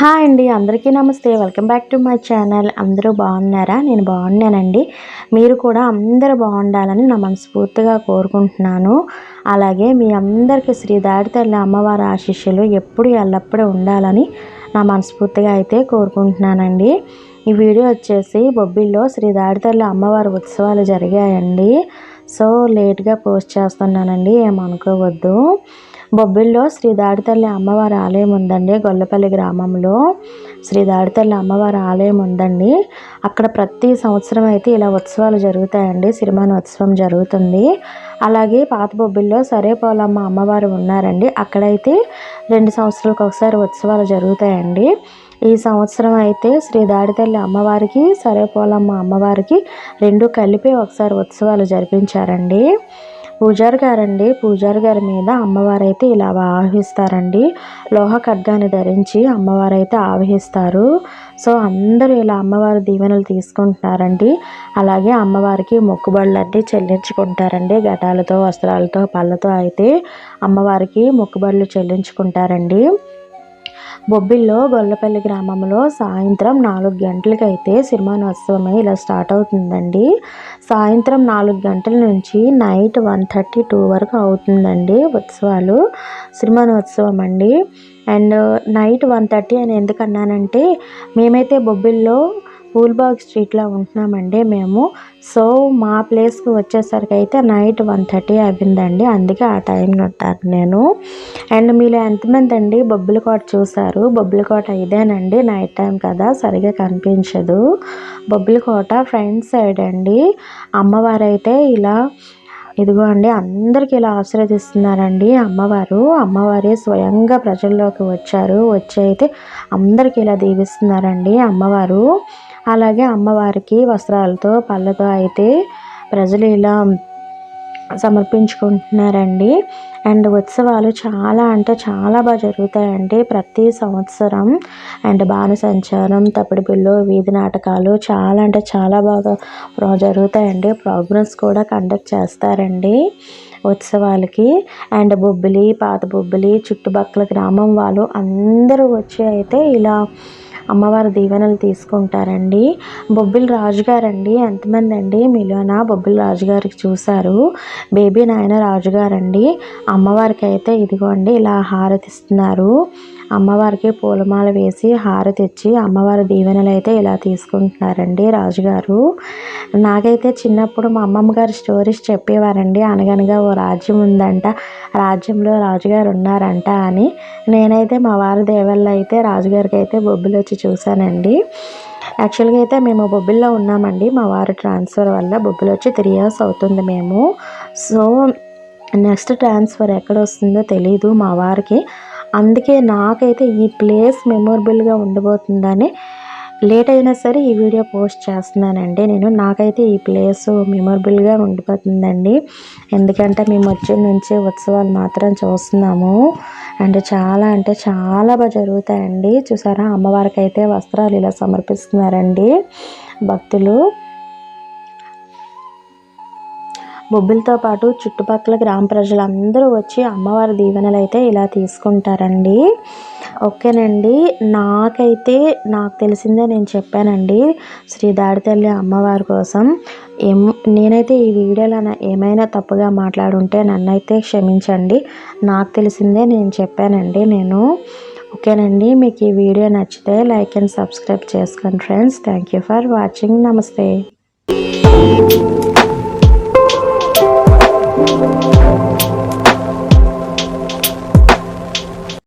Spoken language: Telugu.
హాయ్ అండి అందరికీ నమస్తే. Welcome back to my channel అందరూ బాగున్నారా? నేను బాగున్నానండి. మీరు కూడా అందరూ బాగుండాలని నా మనస్ఫూర్తిగా కోరుకుంటున్నాను. అలాగే మీ అందరికీ శ్రీ దాడితల్లి అమ్మవారి ఆశీస్సులు ఎప్పుడు ఎల్లప్పుడూ ఉండాలని నా మనస్ఫూర్తిగా అయితే కోరుకుంటున్నానండి. ఈ వీడియో వచ్చేసి బొబ్బిల్లో శ్రీ దాడితల్లి అమ్మవారి ఉత్సవాలు జరిగాయండి. సో లేట్గా పోస్ట్ చేస్తున్నానండి ఏమనుకోవద్దు. బొబ్బిల్లో శ్రీ దాడితల్లి అమ్మవారి ఆలయం ఉందండి గొల్లపల్లి గ్రామంలో. శ్రీ దాడితల్లి అమ్మవారి ఆలయం ఉందండి. అక్కడ ప్రతి సంవత్సరం అయితే ఇలా ఉత్సవాలు జరుగుతాయండి. సిరిమాన ఉత్సవం జరుగుతుంది. అలాగే పాత బొబ్బిల్లో సరేపోలమ్మ అమ్మవారు ఉన్నారండి. అక్కడైతే రెండు సంవత్సరాలకు ఒకసారి ఉత్సవాలు జరుగుతాయండి. ఈ సంవత్సరం అయితే శ్రీ దాడితల్లి అమ్మవారికి సరేపోలమ్మ అమ్మవారికి రెండు కలిపి ఒకసారి ఉత్సవాలు జరిపించారండి. పూజారి గారండి. పూజారి గారి మీద అమ్మవారు అయితే ఇలా ఆవహిస్తారండి. లోహ ఖడ్గాన్ని ధరించి అమ్మవారు అయితే ఆవహిస్తారు. సో అందరూ ఇలా అమ్మవారి దీవెనలు తీసుకుంటున్నారండి. అలాగే అమ్మవారికి మొక్కుబడులన్నీ చెల్లించుకుంటారండి. ఘటాలతో వస్త్రాలతో పళ్ళతో అయితే అమ్మవారికి మొక్కుబడులు చెల్లించుకుంటారండి. బొబ్బిల్లో గొల్లపల్లి గ్రామంలో సాయంత్రం నాలుగు గంటలకైతే సినిమానోత్సవం ఇలా స్టార్ట్ అవుతుందండి. సాయంత్రం నాలుగు గంటల నుంచి నైట్ వన్ థర్టీ టూ వరకు అవుతుందండి ఉత్సవాలు సినిమానోత్సవం అండి. అండ్ నైట్ వన్ థర్టీ అని ఎందుకన్నానంటే మేమైతే బొబ్బిల్లో పూల్బాగ్ స్ట్రీట్లో ఉంటున్నామండి మేము. సో మా ప్లేస్కి వచ్చేసరికి అయితే నైట్ వన్ థర్టీ అయిందండి అందుకే ఆ టైం ఉంటాను నేను. అండ్ మీలో ఎంతమంది అండి బొబ్బిలి కోట చూసారు? బొబ్బిలి కోట ఇదేనండి నైట్ టైం కదా సరిగా కనిపించదు. బొబ్బిలి కోట ఫ్రంట్ సైడ్ అండి. అమ్మవారు అయితే ఇలా ఇదిగో అండి అందరికి ఇలా ఆశీర్వదిస్తున్నారండి అమ్మవారు. అమ్మవారే స్వయంగా ప్రజల్లోకి వచ్చారు. వచ్చి అయితే అందరికి ఇలా దీవిస్తున్నారండి అమ్మవారు. అలాగే అమ్మవారికి వస్త్రాలతో పళ్ళతో అయితే ప్రజలు ఇలా సమర్పించుకుంటున్నారండి. అండ్ ఉత్సవాలు చాలా అంటే చాలా బాగా జరుగుతాయండి ప్రతి సంవత్సరం. అండ్ బాణసంచారం తప్పుడు బిల్లు వీధి నాటకాలు చాలా అంటే చాలా బాగా జరుగుతాయండి. ప్రోగ్రామ్స్ కూడా కండక్ట్ చేస్తారండి ఉత్సవాలకి. అండ్ బొబ్బిలి పాత బొబ్బిలి చుట్టుపక్కల గ్రామం వాళ్ళు అందరూ వచ్చి అయితే ఇలా అమ్మవారి దీవెనలు తీసుకుంటారండి. బొబ్బిల్ రాజుగారండి ఎంతమంది అండి? మీలోన బొబ్బిల్ రాజుగారికి చూశారు. బేబీ నాయన రాజుగారండి. అమ్మవారికి అయితే ఇదిగోండి ఇలా హారతిస్తున్నారు. అమ్మవారికి పూలమాల వేసి హారతి ఇచ్చి అమ్మవారి దీవెనలు అయితే ఇలా తీసుకుంటున్నారండి రాజుగారు. నాకైతే చిన్నప్పుడు మా అమ్మమ్మ గారు స్టోరీస్ చెప్పేవారండి. అనగనగా ఓ రాజ్యం ఉందంట రాజ్యంలో రాజుగారు ఉన్నారంట అని. నేనైతే మా వారి దేవల్లో అయితే రాజుగారికి అయితే బొబ్బులు వచ్చి చూశానండి. యాక్చువల్గా అయితే మేము బొబ్బిల్లో ఉన్నామండి. మా వారి ట్రాన్స్ఫర్ వల్ల బొబ్బిలు వచ్చి త్రీ ఇయర్స్ అవుతుంది మేము. సో నెక్స్ట్ ట్రాన్స్ఫర్ ఎక్కడ వస్తుందో తెలీదు మా వారికి. అందుకే నాకైతే ఈ ప్లేస్ మెమొరబుల్గా ఉండబోతుందని లేట్ అయినా సరే ఈ వీడియో పోస్ట్ చేస్తున్నానండి. నేను నాకైతే ఈ ప్లేస్ మెమొరబుల్గా ఉండిపోతుందండి. ఎందుకంటే మేము వచ్చే నుంచి ఉత్సవాలు మాత్రం చూస్తున్నాము. అండ్ చాలా అంటే చాలా బాగా జరుగుతాయండి. చూసారా? అమ్మవారికి అయితే వస్త్రాలు ఇలా సమర్పిస్తున్నారండి భక్తులు. బొబ్బిలతో పాటు చుట్టుపక్కల గ్రామ ప్రజలందరూ వచ్చి అమ్మవారి దీవెనలు అయితే ఇలా తీసుకుంటారండి. ఓకేనండి. నాకైతే నాకు తెలిసిందే నేను చెప్పానండి శ్రీ దాడితల్లి అమ్మవారి కోసం. ఏం నేనైతే ఈ వీడియోలో ఏమైనా తప్పుగా మాట్లాడుంటే నన్నైతే క్షమించండి. నాకు తెలిసిందే నేను చెప్పానండి నేను. ఓకేనండి. మీకు ఈ వీడియో నచ్చితే లైక్ అండ్ సబ్స్క్రైబ్ చేసుకోండి friends. Thank you for watching. నమస్తే.